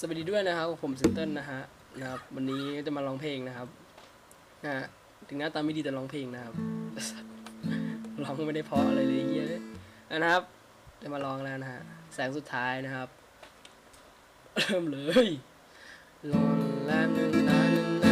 สวัสดีด้วยนะครับผมซินเติ้ลนะฮะนะครับวันนี้จะมาร้องเพลงนะครับนะถึงหน้าตาไม่ดีแต่ร้องเพลงนะครับร้องไม่ได้เพราะอะไรเลยเฮียนะครับ จะมาร้องแล้วนะฮะแสงสุดท้ายนะครับ เริ่มเลยลอนแลนนาน